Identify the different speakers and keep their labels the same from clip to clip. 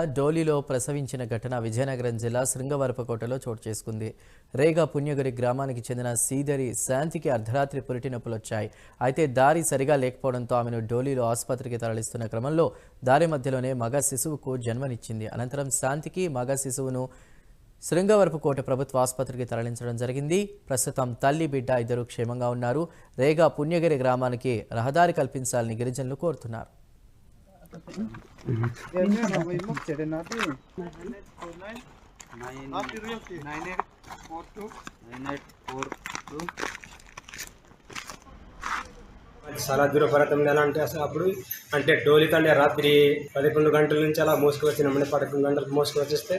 Speaker 1: డోలీలో ప్రసవించిన ఘటన విజయనగరం జిల్లా శృంగవరపకోటలో చోటు చేసుకుంది. రేగా పుణ్యగిరి గ్రామానికి చెందిన సీదరి శాంతికి అర్ధరాత్రి పురిటి నొప్పులు వచ్చాయి అయితే దారి సరిగా లేకపోవడంతో ఆమెను డోలీలో ఆసుపత్రికి తరలిస్తున్న క్రమంలో దారి మధ్యలోనే మగ శిశువుకు జన్మనిచ్చింది. అనంతరం శాంతికి మగ శిశువును శృంగవరపుకోట ప్రభుత్వ ఆసుపత్రికి తరలించడం జరిగింది. ప్రస్తుతం తల్లి బిడ్డ ఇద్దరు క్షేమంగా ఉన్నారు. రేగా పుణ్యగిరి గ్రామానికి రహదారి కల్పించాలని గిరిజనులు కోరుతున్నారు. Bilmiyorum ama yok dedi ne yapayım?
Speaker 2: 9849 9842 చాలా దూరపడతాం ఎలా అంటే అసలు అప్పుడు అంటే డోలికంటే రాత్రి పదకొండు గంటల నుంచి అలా మోసుకొచ్చినామండి పదకొండు గంటలకు మోసుకొచ్చేస్తే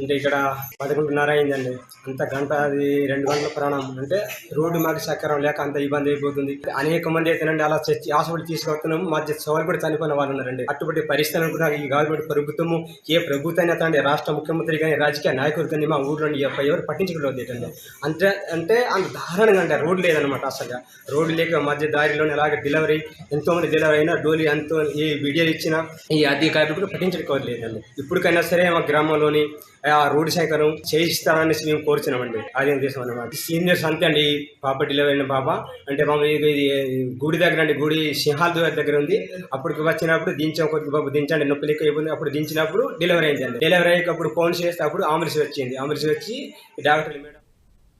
Speaker 2: అంటే ఇక్కడ పదకొండున్నర అయిందండి. అంత గంట అది రెండు గంటల ప్రాణం. అంటే రోడ్డు మాకు సక్కరం లేక అంత ఇబ్బంది అయిపోతుంది. అనేక మంది అయితేనండి అలా చచ్చి హాస్పిటల్ తీసుకొస్తున్నాము మధ్య సోలు కూడా చనిపోయిన వాళ్ళు ఉన్నారండి. అటువంటి పరిస్థితులు కూడా ఈ గవర్నమెంట్ ప్రభుత్వము ఏ ప్రభుత్వం అయినా రాష్ట్ర ముఖ్యమంత్రి కానీ రాజకీయ నాయకులు కానీ మా ఊర్లో ఎవరు పట్టించుకోలేదు ఏంటండి అంటే అంటే అంత దారుణంగా అంటే రోడ్డు లేదనమాట అసలు రోడ్డు లేక మధ్య దారిలోనే అలాగే డెలివరీ ఎంతో మంది డెలివరీ అయినా డోలీ ఎంతో ఈ వీడియోలు ఇచ్చిన ఈ అధికారులు కూడా పట్టించుకోవట్లేదండి ఇప్పటికైనా సరే మా గ్రామంలోని ఆ రోడ్డు శాఖను చేయిస్తారనేసి మేము కోరుచున్నామండి. అదేం చేసాం అనమాట సీనియర్స్ అంతే అండి. పాప డెలివరీ అయిన పాప అంటే మా ఇది ఇది గుడి దగ్గర అండి గుడి సింహాల దగ్గర ఉంది. అప్పటికి వచ్చినప్పుడు దించాం కొద్ది బాబు దించండి నొప్పి లెక్క అయిపోయింది. అప్పుడు దించినప్పుడు డెలివరీ అయిందండి. డెలివరీ అయ్యేటప్పుడు ఫోన్ చేస్తే అప్పుడు ఆంబులెన్స్ వచ్చింది. ఆంబులెన్స్ వచ్చి డాక్టర్ మేడం